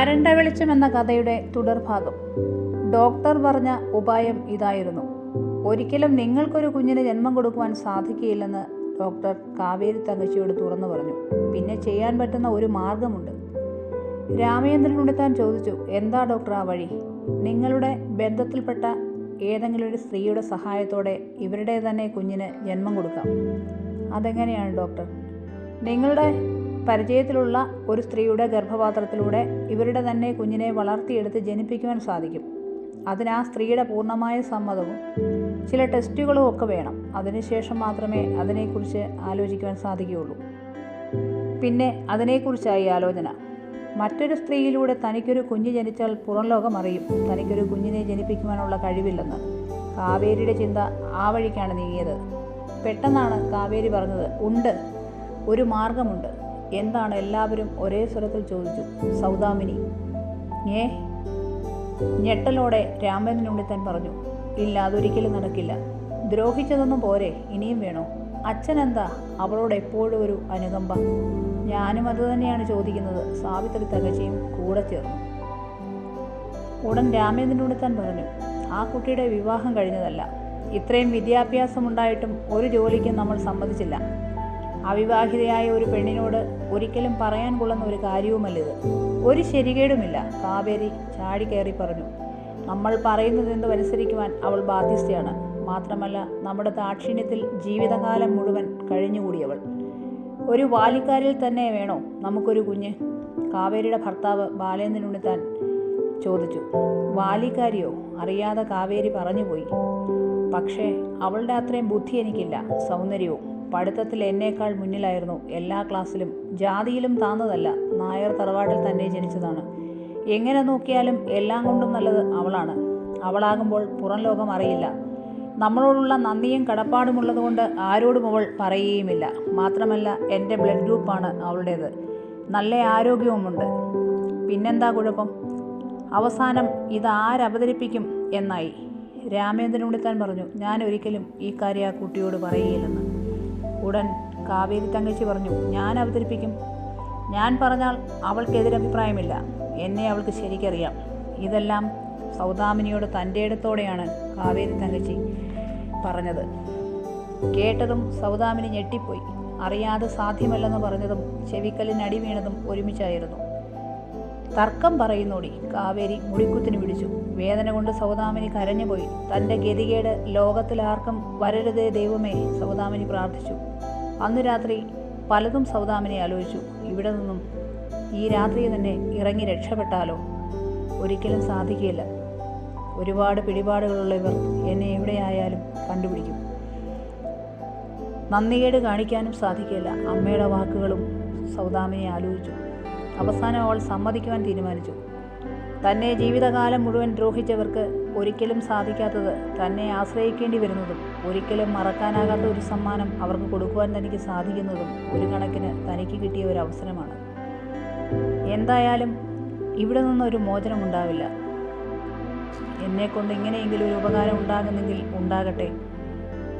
അരണ്ട വെളിച്ചം എന്ന കഥയുടെ തുടർഭാഗം. ഡോക്ടർ പറഞ്ഞ ഉപായം ഇതായിരുന്നു. ഒരിക്കലും നിങ്ങൾക്കൊരു കുഞ്ഞിന് ജന്മം കൊടുക്കുവാൻ സാധിക്കില്ലെന്ന് ഡോക്ടർ കാവേരി തങ്കച്ചിയോട് തുറന്നു പറഞ്ഞു. പിന്നെ ചെയ്യാൻ പറ്റുന്ന ഒരു മാർഗമുണ്ട്. രാമചന്ദ്രനോട് താൻ ചോദിച്ചു എന്താ ഡോക്ടർ ആ വഴി? നിങ്ങളുടെ ബന്ധത്തിൽപ്പെട്ട ഏതെങ്കിലും ഒരു സ്ത്രീയുടെ സഹായത്തോടെ ഇവരുടെ തന്നെ കുഞ്ഞിന് ജന്മം കൊടുക്കാം. അതെങ്ങനെയാണ് ഡോക്ടർ? നിങ്ങളുടെ പരിചയത്തിലുള്ള ഒരു സ്ത്രീയുടെ ഗർഭപാത്രത്തിലൂടെ ഇവരുടെ തന്നെ കുഞ്ഞിനെ വളർത്തിയെടുത്ത് ജനിപ്പിക്കുവാൻ സാധിക്കും. അതിന് ആ സ്ത്രീയുടെ പൂർണമായ സമ്മതവും ചില ടെസ്റ്റുകളും ഒക്കെ വേണം. അതിനുശേഷം മാത്രമേ അതിനെക്കുറിച്ച് ആലോചിക്കുവാൻ സാധിക്കുകയുള്ളൂ. പിന്നെ അതിനെക്കുറിച്ചായി ആലോചന. മറ്റൊരു സ്ത്രീയിലൂടെ തനിക്കൊരു കുഞ്ഞ് ജനിച്ചാൽ പുറം ലോകം അറിയും. തനിക്കൊരു കുഞ്ഞിനെ ജനിപ്പിക്കുവാനുള്ള കഴിവില്ലെന്ന്. കാവേരിയുടെ ചിന്ത ആ വഴിക്കാണ് നീങ്ങിയത്. പെട്ടെന്നാണ് കാവേരി പറഞ്ഞത് ഉണ്ട്. ഒരു മാർഗമുണ്ട്. എന്താണ് എല്ലാവരും ഒരേ സ്വരത്തിൽ ചോദിച്ചു. സൗദാമിനി. ഏ? ഞെട്ടലോടെ തൻ പറഞ്ഞു ഇല്ല അതൊരിക്കലും നടക്കില്ല. ദ്രോഹിച്ചതൊന്നും പോരെ ഇനിയും വേണോ? അച്ഛനെന്താ അവളോട് എപ്പോഴും ഒരു അനുകമ്പ? ഞാനും അതുതന്നെയാണ് ചോദിക്കുന്നത് സാവിത്രി തകച്ചയും കൂടെ ചേർന്നു. ഉടൻ തൻ പറഞ്ഞു ആ കുട്ടിയുടെ വിവാഹം കഴിഞ്ഞതല്ല. ഇത്രയും വിദ്യാഭ്യാസമുണ്ടായിട്ടും ഒരു ജോലിക്കും നമ്മൾ സമ്മതിച്ചില്ല. അവിവാഹിതയായ ഒരു പെണ്ണിനോട് ഒരിക്കലും പറയാൻ കൊള്ളുന്ന ഒരു കാര്യവുമല്ലിത് ഒരു ശരികേടുമില്ല. കാവേരി ചാടി ചാടിക്കയറി പറഞ്ഞു. നമ്മൾ പറയുന്നത് എന്തും അനുസരിക്കുവാൻ അവൾ ബാധ്യസ്ഥയാണ്. മാത്രമല്ല നമ്മുടെ ദാക്ഷിണ്യത്തിൽ ജീവിതകാലം മുഴുവൻ കഴിഞ്ഞുകൂടിയവൾ. ഒരു വാലിക്കാരിൽ തന്നെ വേണോ? നമുക്കൊരു കുഞ്ഞ്. കാവേരിയുടെ ഭർത്താവ് ബാലേന്ദ്രൻ ഉണ്ണിത്താൻ ചോദിച്ചു. വാലിക്കാരിയോ? അറിയാതെ കാവേരി പറഞ്ഞുപോയി. പക്ഷേ അവളുടെ അത്രയും ബുദ്ധി എനിക്കില്ല. സൗന്ദര്യവും. പഠിത്തത്തിൽ എന്നേക്കാൾ മുന്നിലായിരുന്നു എല്ലാ ക്ലാസ്സിലും. ജാതിയിലും താന്നതല്ല നായർ തറവാട്ടിൽ തന്നെ ജനിച്ചതാണ്. എങ്ങനെ നോക്കിയാലും എല്ലാം കൊണ്ടും നല്ലത് അവളാണ്. അവളാകുമ്പോൾ പുറം ലോകം അറിയില്ല. നമ്മളോടുള്ള നന്ദിയും കടപ്പാടുമുള്ളതുകൊണ്ട് ആരോടും അവൾ പറയുകയുമില്ല. മാത്രമല്ല എന്റെ ബ്ലഡ് ഗ്രൂപ്പാണ് അവളുടേത്. നല്ല ആരോഗ്യവുമുണ്ട്. പിന്നെന്താ കുഴപ്പം? അവസാനം ഇത് ആരവതരിപ്പിക്കും എന്നായി. രാമേന്ദ്രൻ ഉണ്ണിത്താൻ പറഞ്ഞു ഞാൻ ഒരിക്കലും ഈ കാര്യം ആ കുട്ടിയോട് പറയുകയില്ലെന്ന് ഉടൻ കാവേരി തങ്കച്ചി പറഞ്ഞു ഞാൻ അവതരിപ്പിക്കും. ഞാൻ പറഞ്ഞാൽ അവൾക്കെതിരഭിപ്രായമില്ല എന്നെ അവൾക്ക് ശരിക്കറിയാം. ഇതെല്ലാം സൗദാമിനിയോട് തന്റെ ഇടത്തോടെയാണ് കാവേരി തങ്കച്ചി പറഞ്ഞത്. കേട്ടതും സൗദാമിനി ഞെട്ടിപ്പോയി. അറിയാതെ സാധ്യമല്ലെന്ന് പറഞ്ഞതും ചെവിക്കല്ലിനടി വീണതും ഒരുമിച്ചായിരുന്നു. തർക്കം പറയുന്നോടി. കാവേരി മുടിക്കുത്തിന് പിടിച്ചു. വേദന കൊണ്ട് സൗദാമിനി കരഞ്ഞുപോയി തന്റെ ഗതികേട് ലോകത്തിലാർക്കും വരരുതേ ദൈവമേ സൗദാമിനി പ്രാർത്ഥിച്ചു. അന്ന് രാത്രി പലതും സൗദാമിനി ആലോചിച്ചു. ഇവിടെ നിന്നും ഈ രാത്രി തന്നെ ഇറങ്ങി രക്ഷപ്പെട്ടാലോ? ഒരിക്കലും സാധിക്കില്ല. ഒരുപാട് പിടിപാടുകളുള്ള ഇവർ എന്നെ എവിടെയായാലും കണ്ടുപിടിക്കും. നന്ദികേട് കാണിക്കാനും സാധിക്കില്ല. അമ്മയുടെ വാക്കുകളും സൗദാമിനി ആലോചിച്ചു. അവസാനം അവൾ സമ്മതിക്കുവാൻ തീരുമാനിച്ചു. തന്നെ ജീവിതകാലം മുഴുവൻ ദ്രോഹിച്ചവർക്ക് ഒരിക്കലും സാധിക്കാത്തത് തന്നെ ആശ്രയിക്കേണ്ടി വരുന്നതും ഒരിക്കലും മറക്കാനാകാത്ത ഒരു സമ്മാനം അവർക്ക് കൊടുക്കുവാൻ തനിക്ക് സാധിക്കുന്നതും ഒരു കണക്കിന് തനിക്ക് കിട്ടിയ ഒരു അവസരമാണ്. എന്തായാലും ഇവിടെ നിന്നൊരു മോചനം ഉണ്ടാവില്ല. എന്നെക്കൊണ്ട് ഇങ്ങനെയെങ്കിലും ഒരു ഉപകാരം ഉണ്ടാകുന്നെങ്കിൽ ഉണ്ടാകട്ടെ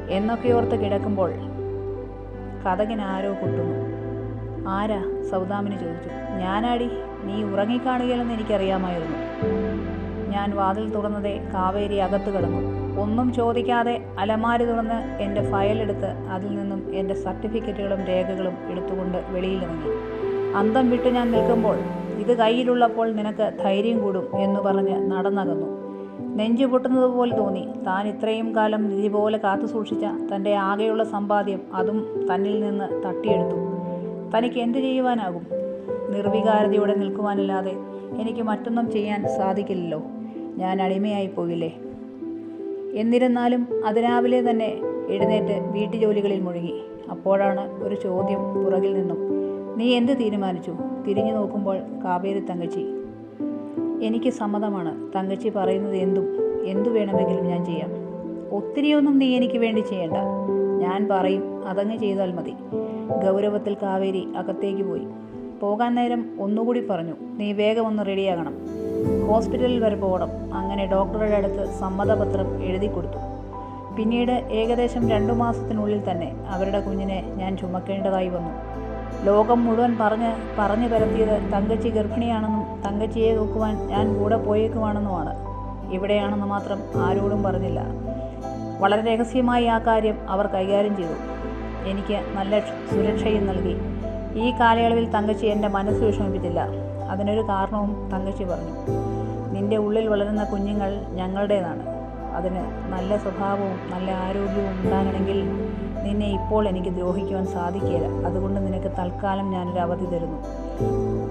എന്നൊക്കെ ഓർത്ത് കിടക്കുമ്പോൾ കഥകിന് ആരോ കൊട്ടുന്നു ആരാ സൗദാമിനി ചോദിച്ചു. ഞാനാടി നീ ഉറങ്ങിക്കാണുകയില്ലെന്ന് എനിക്കറിയാമായിരുന്നു. ഞാൻ വാതിൽ തുറന്നതേ കാവേരി അകത്ത് കിടന്നു. ഒന്നും ചോദിക്കാതെ അലമാരി തുറന്ന് എന്റെ ഫയലെടുത്ത് അതിൽ നിന്നും എന്റെ സർട്ടിഫിക്കറ്റുകളും രേഖകളും എടുത്തുകൊണ്ട് വെളിയിലിറങ്ങി അന്തം വിട്ട് ഞാൻ നിൽക്കുമ്പോൾ ഇത് കയ്യിലുള്ളപ്പോൾ നിനക്ക് ധൈര്യം കൂടും എന്ന് പറഞ്ഞ് നടന്നകന്നു. നെഞ്ചു പൊട്ടുന്നത് പോലെ തോന്നി. താൻ ഇത്രയും കാലം നിധി പോലെ കാത്തു സൂക്ഷിച്ച തന്റെ ആകെയുള്ള സമ്പാദ്യം അതും തന്നിൽ നിന്ന് തട്ടിയെടുത്തു. തനിക്ക് എന്തു ചെയ്യുവാനാകും? നിർവികാരതയോടെ നിൽക്കുവാനല്ലാതെ എനിക്ക് മറ്റൊന്നും ചെയ്യാൻ സാധിക്കില്ലല്ലോ. ഞാൻ അടിമയായി പോയില്ലേ? എന്നിരുന്നാലും അതിരാവിലെ തന്നെ എഴുന്നേറ്റ് വീട്ടുജോലികളിൽ മുഴുകി. അപ്പോഴാണ് ഒരു ചോദ്യം പുറകിൽ നിന്നും. നീ എന്ത് തീരുമാനിച്ചു? തിരിഞ്ഞു നോക്കുമ്പോൾ കാവേരി തങ്കച്ചി. എനിക്ക് സമ്മതമാണ്. തങ്കച്ചി പറയുന്നത് എന്തും എന്തു വേണമെങ്കിലും ഞാൻ ചെയ്യാം. ഒത്തിരിയൊന്നും നീ എനിക്ക് വേണ്ടി ചെയ്യണ്ട. ഞാൻ പറയും അതങ്ങ് ചെയ്താൽ മതി. ഗൗരവത്തിൽ കാവേരി അകത്തേക്ക് പോയി. പോകാൻ നേരം ഒന്നുകൂടി പറഞ്ഞു നീ വേഗം ഒന്ന് റെഡിയാകണം. ഹോസ്പിറ്റലിൽ വരെ പോകണം. അങ്ങനെ ഡോക്ടറുടെ അടുത്ത് സമ്മതപത്രം എഴുതി കൊടുത്തു. പിന്നീട് ഏകദേശം രണ്ടു മാസത്തിനുള്ളിൽ തന്നെ അവരുടെ കുഞ്ഞിനെ ഞാൻ ചുമക്കേണ്ടതായി വന്നു. ലോകം മുഴുവൻ പറഞ്ഞ് പറഞ്ഞു പരത്തിയത് തങ്കച്ചി ഗർഭിണിയാണെന്നും തങ്കച്ചിയെ നോക്കുവാൻ ഞാൻ കൂടെ പോയേക്കുവാണെന്നുമാണ്. ഇവിടെയാണെന്ന് മാത്രം ആരോടും പറഞ്ഞില്ല. വളരെ രഹസ്യമായി ആ കാര്യം അവർ കൈകാര്യം ചെയ്തു. എനിക്ക് നല്ല സുരക്ഷയും നൽകി. ഈ കാലയളവിൽ തങ്കച്ചി എന്റെ മനസ്സ് വിഷമിപ്പിച്ചില്ല. അതിനൊരു കാരണവും തങ്കച്ചി പറഞ്ഞു. നിന്റെ ഉള്ളിൽ വളരുന്ന കുഞ്ഞുങ്ങൾ ഞങ്ങളുടേതാണ്. അതിന് നല്ല സ്വഭാവവും നല്ല ആരോഗ്യവും ഉണ്ടാകണമെങ്കിൽ നിന്നെ ഇപ്പോൾ എനിക്ക് ദ്രോഹിക്കുവാൻ സാധിക്കില്ല അതുകൊണ്ട് നിനക്ക് തൽക്കാലം ഞാനൊരു അവധി തരുന്നു.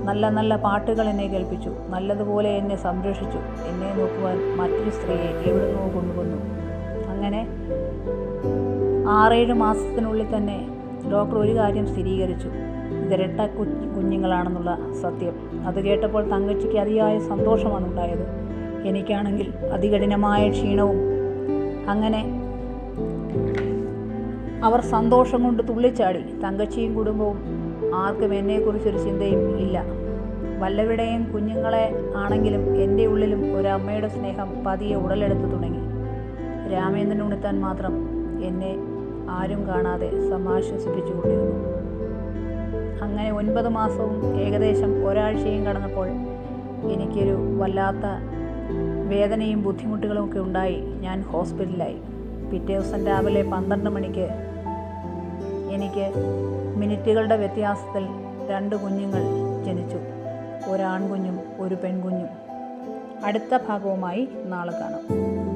നല്ല നല്ല പാട്ടുകൾ എന്നെ കേൾപ്പിച്ചു. നല്ലതുപോലെ എന്നെ സംരക്ഷിച്ചു. എന്നെ നോക്കുവാൻ മറ്റൊരു സ്ത്രീയെ എവിടുന്നോ കൊണ്ടുവന്നു. അങ്ങനെ ആറേഴ് മാസത്തിനുള്ളിൽ തന്നെ ഡോക്ടർ ഒരു കാര്യം സ്ഥിരീകരിച്ചു. ഇതിരട്ട കുഞ്ഞുങ്ങളാണെന്നുള്ള സത്യം. അത് കേട്ടപ്പോൾ തങ്കച്ചിക്ക് അതിയായ സന്തോഷമാണ് ഉണ്ടായത്. എനിക്കാണെങ്കിൽ അതികഠിനമായ ക്ഷീണവും അങ്ങനെ അവർ സന്തോഷം കൊണ്ട് തുള്ളിച്ചാടി. തങ്കച്ചിയും കുടുംബവും ആർക്കും എന്നെക്കുറിച്ചൊരു ചിന്തയും ഇല്ല. വല്ലവിടെയും കുഞ്ഞുങ്ങളെ ആണെങ്കിലും എന്റെ ഉള്ളിലും ഒരമ്മയുടെ സ്നേഹം പതിയെ ഉടലെടുത്തു തുടങ്ങി. രാമേന്ദ്രൻ ഉണ്ണിത്താൻ മാത്രം എന്നെ ആരും കാണാതെ സമാശ്വസിപ്പിച്ചു കൊണ്ടിരുന്നു. അങ്ങനെ ഒൻപത് മാസവും ഏകദേശം ഒരാഴ്ചയും കടന്നപ്പോൾ എനിക്കൊരു വല്ലാത്ത വേദനയും ബുദ്ധിമുട്ടുകളും ഒക്കെ ഉണ്ടായി. ഞാൻ ഹോസ്പിറ്റലിലായി. പിറ്റേ ദിവസം രാവിലെ പന്ത്രണ്ട് മണിക്ക് എനിക്ക് മിനിറ്റുകളുടെ വ്യത്യാസത്തിൽ രണ്ട് കുഞ്ഞുങ്ങൾ ജനിച്ചു. ഒരാൺകുഞ്ഞും ഒരു പെൺകുഞ്ഞും. അടുത്ത ഭാഗവുമായി നാളെ കാണാം.